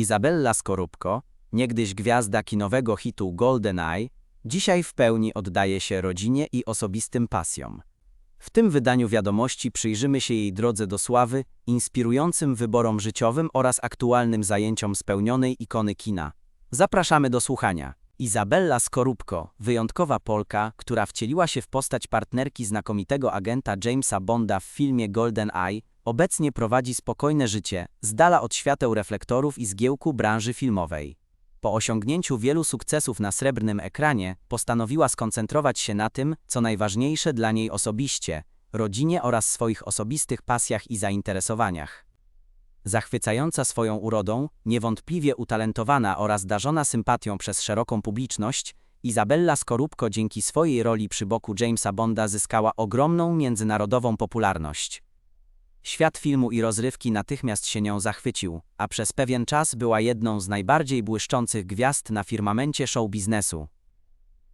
Izabella Skorupko, niegdyś gwiazda kinowego hitu GoldenEye, dzisiaj w pełni oddaje się rodzinie i osobistym pasjom. W tym wydaniu wiadomości przyjrzymy się jej drodze do sławy, inspirującym wyborom życiowym oraz aktualnym zajęciom spełnionej ikony kina. Zapraszamy do słuchania. Izabella Skorupko, wyjątkowa Polka, która wcieliła się w postać partnerki znakomitego agenta Jamesa Bonda w filmie Golden Eye, obecnie prowadzi spokojne życie, z dala od świateł reflektorów i zgiełku branży filmowej. Po osiągnięciu wielu sukcesów na srebrnym ekranie, postanowiła skoncentrować się na tym, co najważniejsze dla niej osobiście rodzinie oraz swoich osobistych pasjach i zainteresowaniach. Zachwycająca swoją urodą, niewątpliwie utalentowana oraz darzona sympatią przez szeroką publiczność, Izabella Skorupko dzięki swojej roli przy boku Jamesa Bonda zyskała ogromną międzynarodową popularność. Świat filmu i rozrywki natychmiast się nią zachwycił, a przez pewien czas była jedną z najbardziej błyszczących gwiazd na firmamencie show biznesu.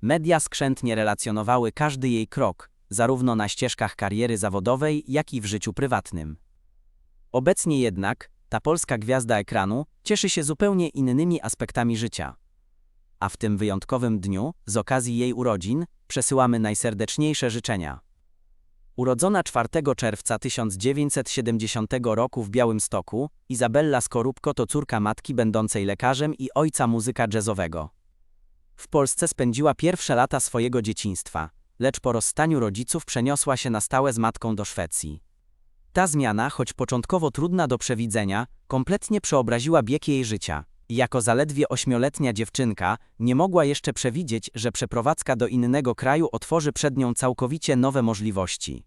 Media skrzętnie relacjonowały każdy jej krok, zarówno na ścieżkach kariery zawodowej, jak i w życiu prywatnym. Obecnie jednak ta polska gwiazda ekranu cieszy się zupełnie innymi aspektami życia. A w tym wyjątkowym dniu, z okazji jej urodzin, przesyłamy najserdeczniejsze życzenia. Urodzona 4 czerwca 1970 roku w Białymstoku, Izabella Skorupko to córka matki będącej lekarzem i ojca muzyka jazzowego. W Polsce spędziła pierwsze lata swojego dzieciństwa, lecz po rozstaniu rodziców przeniosła się na stałe z matką do Szwecji. Ta zmiana, choć początkowo trudna do przewidzenia, kompletnie przeobraziła bieg jej życia. Jako zaledwie ośmioletnia dziewczynka nie mogła jeszcze przewidzieć, że przeprowadzka do innego kraju otworzy przed nią całkowicie nowe możliwości.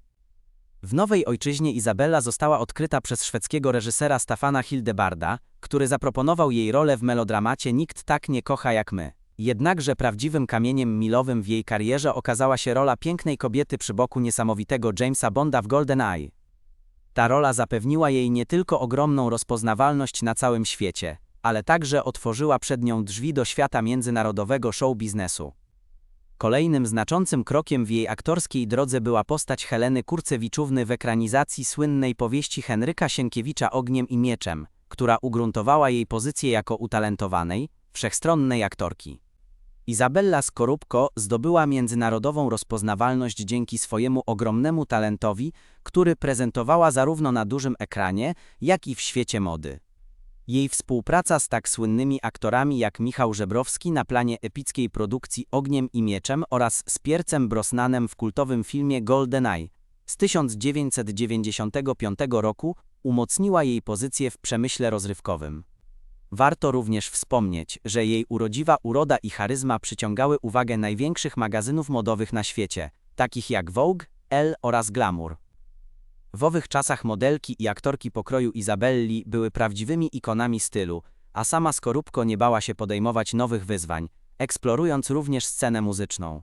W nowej ojczyźnie Izabela została odkryta przez szwedzkiego reżysera Stafana Hildebarda, który zaproponował jej rolę w melodramacie Nikt tak nie kocha jak my. Jednakże prawdziwym kamieniem milowym w jej karierze okazała się rola pięknej kobiety przy boku niesamowitego Jamesa Bonda w Golden Eye. Ta rola zapewniła jej nie tylko ogromną rozpoznawalność na całym świecie, ale także otworzyła przed nią drzwi do świata międzynarodowego show biznesu. Kolejnym znaczącym krokiem w jej aktorskiej drodze była postać Heleny Kurcewiczówny w ekranizacji słynnej powieści Henryka Sienkiewicza Ogniem i Mieczem, która ugruntowała jej pozycję jako utalentowanej, wszechstronnej aktorki. Izabella Skorupko zdobyła międzynarodową rozpoznawalność dzięki swojemu ogromnemu talentowi, który prezentowała zarówno na dużym ekranie, jak i w świecie mody. Jej współpraca z tak słynnymi aktorami jak Michał Żebrowski na planie epickiej produkcji Ogniem i Mieczem oraz z Piercem Brosnanem w kultowym filmie GoldenEye z 1995 roku umocniła jej pozycję w przemyśle rozrywkowym. Warto również wspomnieć, że jej urodziwa uroda i charyzma przyciągały uwagę największych magazynów modowych na świecie, takich jak Vogue, Elle oraz Glamour. W owych czasach modelki i aktorki pokroju Izabelli były prawdziwymi ikonami stylu, a sama Skorupko nie bała się podejmować nowych wyzwań, eksplorując również scenę muzyczną.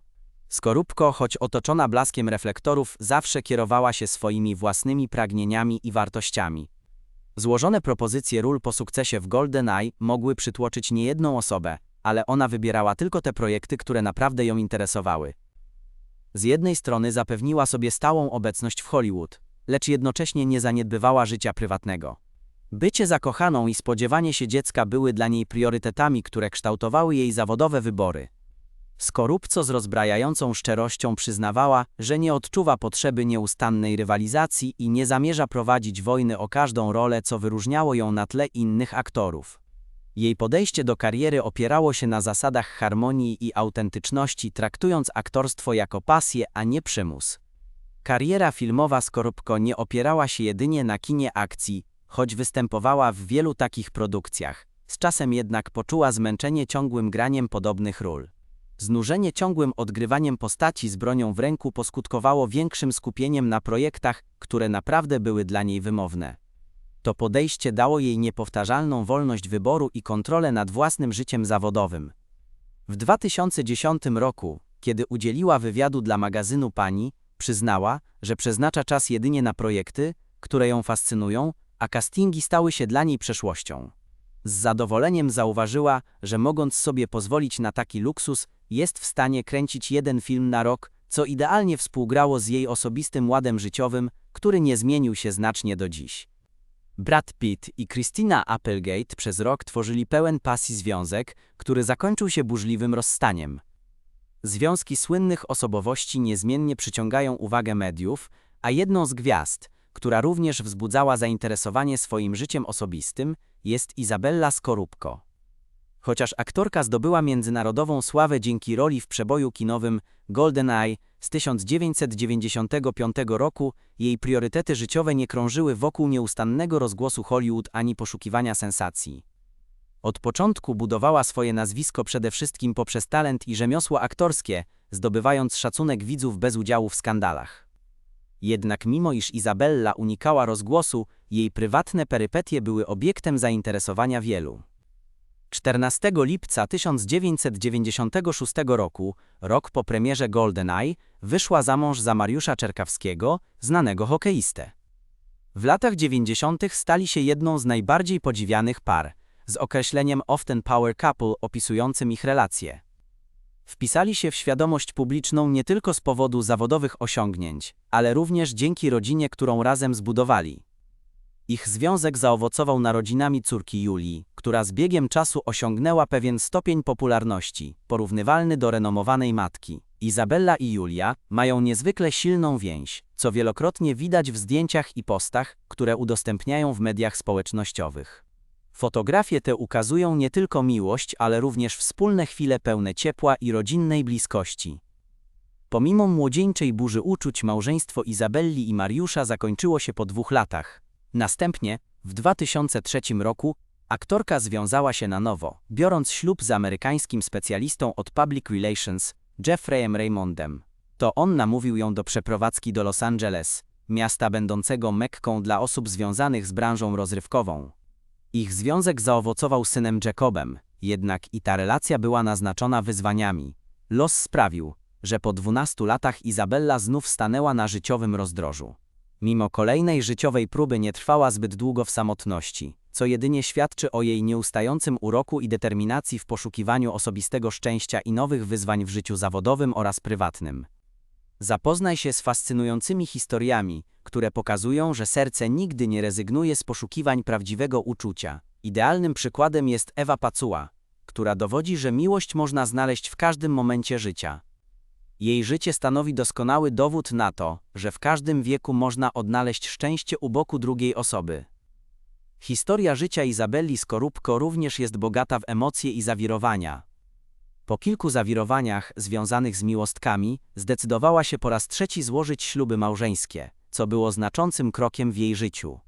Skorupko, choć otoczona blaskiem reflektorów, zawsze kierowała się swoimi własnymi pragnieniami i wartościami. Złożone propozycje ról po sukcesie w GoldenEye mogły przytłoczyć niejedną osobę, ale ona wybierała tylko te projekty, które naprawdę ją interesowały. Z jednej strony zapewniła sobie stałą obecność w Hollywood, lecz jednocześnie nie zaniedbywała życia prywatnego. Bycie zakochaną i spodziewanie się dziecka były dla niej priorytetami, które kształtowały jej zawodowe wybory. Skorupco z rozbrajającą szczerością przyznawała, że nie odczuwa potrzeby nieustannej rywalizacji i nie zamierza prowadzić wojny o każdą rolę, co wyróżniało ją na tle innych aktorów. Jej podejście do kariery opierało się na zasadach harmonii i autentyczności, traktując aktorstwo jako pasję, a nie przymus. Kariera filmowa Skorupko nie opierała się jedynie na kinie akcji, choć występowała w wielu takich produkcjach. Z czasem jednak poczuła zmęczenie ciągłym graniem podobnych ról. Znużenie ciągłym odgrywaniem postaci z bronią w ręku poskutkowało większym skupieniem na projektach, które naprawdę były dla niej wymowne. To podejście dało jej niepowtarzalną wolność wyboru i kontrolę nad własnym życiem zawodowym. W 2010 roku, kiedy udzieliła wywiadu dla magazynu Pani, przyznała, że przeznacza czas jedynie na projekty, które ją fascynują, a castingi stały się dla niej przeszłością. Z zadowoleniem zauważyła, że mogąc sobie pozwolić na taki luksus, jest w stanie kręcić jeden film na rok, co idealnie współgrało z jej osobistym ładem życiowym, który nie zmienił się znacznie do dziś. Brad Pitt i Christina Applegate przez rok tworzyli pełen pasji związek, który zakończył się burzliwym rozstaniem. Związki słynnych osobowości niezmiennie przyciągają uwagę mediów, a jedną z gwiazd, która również wzbudzała zainteresowanie swoim życiem osobistym, jest Izabella Skorupko. Chociaż aktorka zdobyła międzynarodową sławę dzięki roli w przeboju kinowym GoldenEye z 1995 roku, jej priorytety życiowe nie krążyły wokół nieustannego rozgłosu Hollywood ani poszukiwania sensacji. Od początku budowała swoje nazwisko przede wszystkim poprzez talent i rzemiosło aktorskie, zdobywając szacunek widzów bez udziału w skandalach. Jednak mimo iż Izabella unikała rozgłosu, jej prywatne perypetie były obiektem zainteresowania wielu. 14 lipca 1996 roku, rok po premierze GoldenEye, wyszła za mąż za Mariusza Czerkawskiego, znanego hokeistę. W latach 90. stali się jedną z najbardziej podziwianych par, z określeniem often power couple opisującym ich relacje. Wpisali się w świadomość publiczną nie tylko z powodu zawodowych osiągnięć, ale również dzięki rodzinie, którą razem zbudowali. Ich związek zaowocował narodzinami córki Julii, która z biegiem czasu osiągnęła pewien stopień popularności, porównywalny do renomowanej matki. Izabella i Julia mają niezwykle silną więź, co wielokrotnie widać w zdjęciach i postach, które udostępniają w mediach społecznościowych. Fotografie te ukazują nie tylko miłość, ale również wspólne chwile pełne ciepła i rodzinnej bliskości. Pomimo młodzieńczej burzy uczuć małżeństwo Izabelli i Mariusza zakończyło się po dwóch latach. Następnie, w 2003 roku, aktorka związała się na nowo, biorąc ślub z amerykańskim specjalistą od public relations, Jeffreyem Raymondem. To on namówił ją do przeprowadzki do Los Angeles, miasta będącego mekką dla osób związanych z branżą rozrywkową. Ich związek zaowocował synem Jacobem, jednak i ta relacja była naznaczona wyzwaniami. Los sprawił, że po 12 latach Izabella znów stanęła na życiowym rozdrożu. Mimo kolejnej życiowej próby nie trwała zbyt długo w samotności, co jedynie świadczy o jej nieustającym uroku i determinacji w poszukiwaniu osobistego szczęścia i nowych wyzwań w życiu zawodowym oraz prywatnym. Zapoznaj się z fascynującymi historiami, które pokazują, że serce nigdy nie rezygnuje z poszukiwań prawdziwego uczucia. Idealnym przykładem jest Ewa Pacuła, która dowodzi, że miłość można znaleźć w każdym momencie życia. Jej życie stanowi doskonały dowód na to, że w każdym wieku można odnaleźć szczęście u boku drugiej osoby. Historia życia Izabelli Skorupko również jest bogata w emocje i zawirowania. Po kilku zawirowaniach związanych z miłostkami, zdecydowała się po raz trzeci złożyć śluby małżeńskie, co było znaczącym krokiem w jej życiu.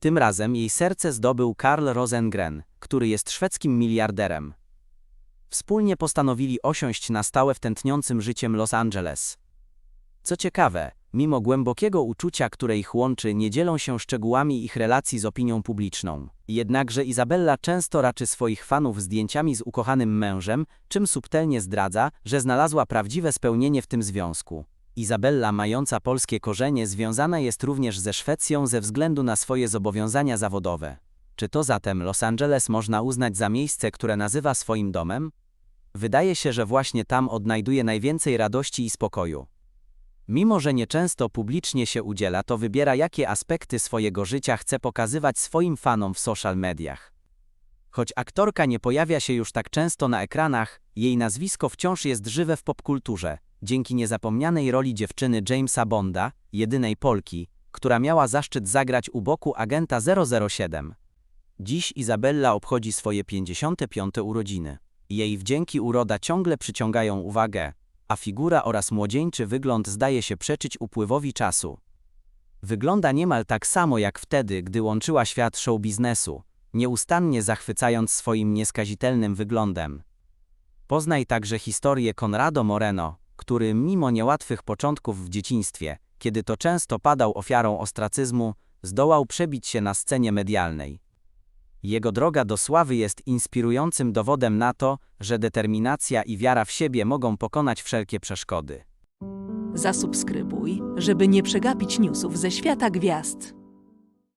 Tym razem jej serce zdobył Karl Rosengren, który jest szwedzkim miliarderem. Wspólnie postanowili osiąść na stałe w tętniącym życiem Los Angeles. Co ciekawe, mimo głębokiego uczucia, które ich łączy, nie dzielą się szczegółami ich relacji z opinią publiczną. Jednakże Izabella często raczy swoich fanów zdjęciami z ukochanym mężem, czym subtelnie zdradza, że znalazła prawdziwe spełnienie w tym związku. Izabella, mająca polskie korzenie, związana jest również ze Szwecją ze względu na swoje zobowiązania zawodowe. Czy to zatem Los Angeles można uznać za miejsce, które nazywa swoim domem? Wydaje się, że właśnie tam odnajduje najwięcej radości i spokoju. Mimo, że nieczęsto publicznie się udziela, to wybiera, jakie aspekty swojego życia chce pokazywać swoim fanom w social mediach. Choć aktorka nie pojawia się już tak często na ekranach, jej nazwisko wciąż jest żywe w popkulturze, dzięki niezapomnianej roli dziewczyny Jamesa Bonda, jedynej Polki, która miała zaszczyt zagrać u boku agenta 007. Dziś Izabella obchodzi swoje 55. urodziny. Jej wdzięki uroda ciągle przyciągają uwagę, a figura oraz młodzieńczy wygląd zdaje się przeczyć upływowi czasu. Wygląda niemal tak samo jak wtedy, gdy łączyła świat show biznesu, nieustannie zachwycając swoim nieskazitelnym wyglądem. Poznaj także historię Conrado Moreno, który mimo niełatwych początków w dzieciństwie, kiedy to często padał ofiarą ostracyzmu, zdołał przebić się na scenie medialnej. Jego droga do sławy jest inspirującym dowodem na to, że determinacja i wiara w siebie mogą pokonać wszelkie przeszkody. Zasubskrybuj, żeby nie przegapić newsów ze świata gwiazd.